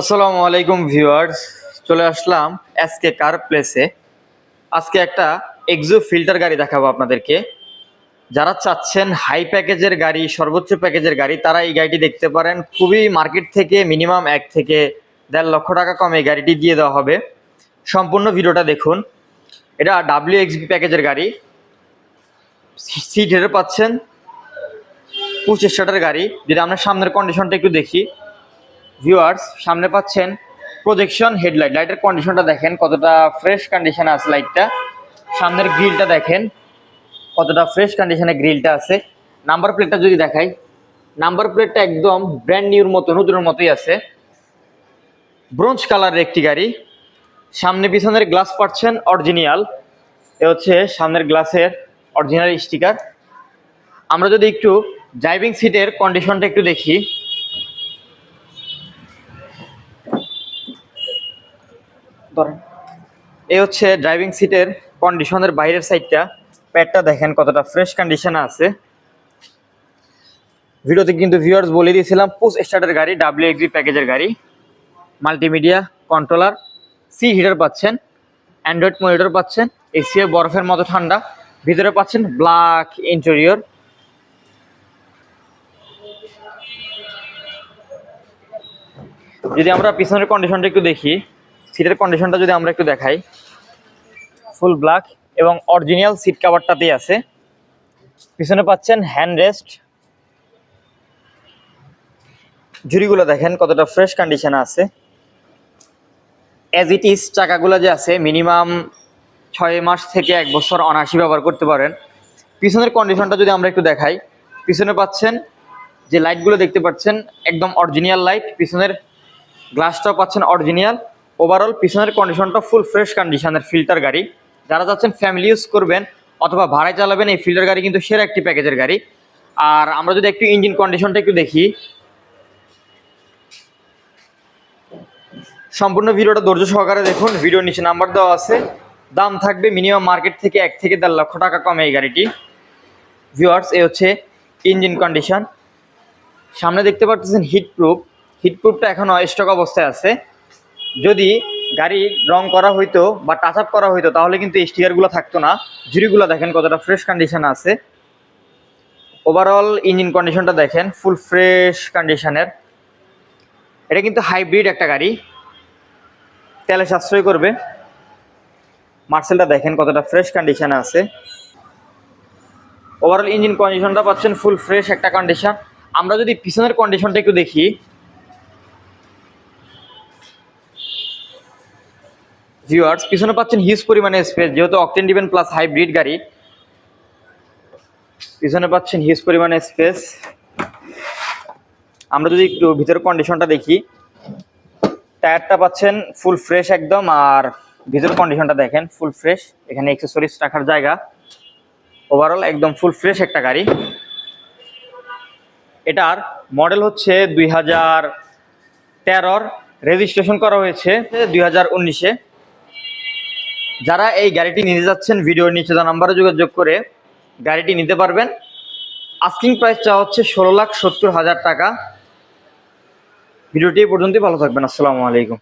আসসালামু আলাইকুম ভিউয়ার্স, চলে আসলাম এসকে কার প্লেসে আজকে একটা এক্সো ফিল্টার গাড়ি দেখাবো আপনাদেরকে। যারা চাচ্ছেন হাই প্যাকেজের গাড়ি, সর্বোচ্চ প্যাকেজের গাড়ি, তারা এই গাড়িটি দেখতে পারেন। খুবই মার্কেট থেকে মিনিমাম এক থেকে দেড় লক্ষ টাকা কম এই গাড়িটি দিয়ে দেওয়া হবে। সম্পূর্ণ ভিডিওটা দেখুন। এটা ডাব্লিউ এক্সবি প্যাকেজের গাড়ি। সিট হেডে পাচ্ছেন। পঁচিশ স্টার্টের গাড়ি। যদি আমরা সামনের কন্ডিশনটা একটু দেখি। ভিউয়ার্স সামনে পাচ্ছেন প্রজেকশন হেডলাইট লাইটের কন্ডিশনটা দেখেন, কতটা ফ্রেশ কন্ডিশনে আছে লাইটটা সামনের গ্রিলটা দেখেন, কতটা ফ্রেশ কন্ডিশনে গ্রিলটা আছে। নাম্বার প্লেটটা যদি দেখাই নাম্বার প্লেটটা একদম ব্র্যান্ড নিউর মতো, নতুনের মতোই আছে। ব্রোঞ্জ কালারের একটি গাড়ি। সামনে পিছনের গ্লাস পাচ্ছেন অরিজিনাল এ হচ্ছে সামনের গ্লাসের অরিজিনাল স্টিকার আমরা যদি একটু ড্রাইভিং সিটের কন্ডিশনটা একটু দেখি। ধরেন। এই হচ্ছে ড্রাইভিং সিটের কন্ডিশনের বাইরের সাইডটা প্যাডটা দেখেন কতটা ফ্রেশ কন্ডিশনে আছে। ভিডিওতে কিন্তু ভিউয়ার্স বলে দিয়েছিলাম পোস্ট স্টার্টের গাড়ি ডাব্লিউ এগ্রি প্যাকেজের গাড়ি। মাল্টিমিডিয়া কন্ট্রোলার সি হিটার পাচ্ছেন অ্যান্ড্রয়েড মনিটর পাচ্ছেন এসিএ বরফের মতো ঠান্ডা। ভিতরে পাচ্ছেন ব্ল্যাক ইন্টেরিয়র যদি আমরা পিছনের কন্ডিশনটা একটু দেখি। সিটের কন্ডিশনটা যদি আমরা একটু দেখাই ফুল ব্ল্যাক এবং অরিজিনাল সিট কাভারটাতেই আছে। পিছনে পাচ্ছেন হ্যান্ড রেস্ট ঝুড়িগুলো দেখেন কতটা ফ্রেশ কন্ডিশনে আছে। অ্যাজ ইট ইজ চাকাগুলো যে আছে মিনিমাম ছয় মাস থেকে এক বছর অনাশি ব্যবহার করতে পারেন। পিছনের কন্ডিশনটা যদি আমরা একটু দেখাই, পিছনে পাচ্ছেন যে লাইটগুলো দেখতে পাচ্ছেন, একদম অরিজিনাল লাইট পিছনের গ্লাসটাও পাচ্ছেন অরিজিনাল ওভারঅল পিছনের কন্ডিশনটা ফুল ফ্রেশ কন্ডিশনের ফিল্টার গাড়ি। যারা চাচ্ছেন ফ্যামিলি ইউজ করবেন অথবা ভাড়ায় চালাবেন, এই ফিল্টার গাড়ি কিন্তু সেরা একটি প্যাকেজের গাড়ি। আর আমরা যদি একটু ইঞ্জিন কন্ডিশনটা একটু দেখি। সম্পূর্ণ ভিডিওটা ধৈর্য সহকারে দেখুন। ভিডিওর নিচে নাম্বার দেওয়া আছে। দাম থাকবে মিনিমাম মার্কেট থেকে এক থেকে দেড় লক্ষ টাকা কমে এই গাড়িটি। ভিউয়ার্স এ হচ্ছে ইঞ্জিন কন্ডিশন সামনে দেখতে পাচ্ছেন হিট প্রুফ হিট প্রুফটা এখনও স্টক অবস্থায় আছে। যদি গাড়ি রং করা হইতো বা টাচ আপ করা হইতো, তাহলে কিন্তু স্টিকারগুলো থাকতো না। ঝুড়িগুলো দেখেন কতটা ফ্রেশ কন্ডিশন আছে। ওভারঅল ইঞ্জিন কন্ডিশনটা দেখেন ফুল ফ্রেশ কন্ডিশনের এটা কিন্তু হাইব্রিড একটা গাড়ি। তেলে সাশ্রয় করবে। মার্সেলটা দেখেন কতটা ফ্রেশ কন্ডিশনে আছে। ওভারঅল ইঞ্জিন কন্ডিশনটা পাচ্ছেন ফুল ফ্রেশ একটা কন্ডিশন আমরা যদি পিছনের কন্ডিশনটা একটু দেখি ভিউয়ার্স পিছনে পাচ্ছেন হিউজ পরিমাণে স্পেস যেহেতু অকটেন ডিভেন প্লাস হাইব্রিড গাড়ি, পিছনে পাচ্ছেন হিউজ পরিমাণে স্পেস আমরা যদি একটু ভিতরের কন্ডিশনটা দেখি টায়ারটা পাচ্ছেন ফুল ফ্রেশ একদম, আর ভিতরের কন্ডিশনটা দেখেন ফুল ফ্রেশ এখানে এক্সেসরিজ রাখার জায়গা। ওভারঅল একদম ফুল ফ্রেশ একটা গাড়ি। এটার মডেল হচ্ছে দুই হাজার তেরোর রেজিস্ট্রেশন করা হয়েছে দুই হাজার উনিশে। যারা এই গাড়িটি নিতে যাচ্ছেন, ভিডিওর নিচে নাম্বারে যোগাযোগ করে গাড়িটি নিতে পারবেন। আস্কিং প্রাইস চা হচ্ছে ষোলো লাখ সত্তর হাজার টাকা। ভিডিওটি পর্যন্তই, ভালো থাকবেন। আসসালামু আলাইকুম।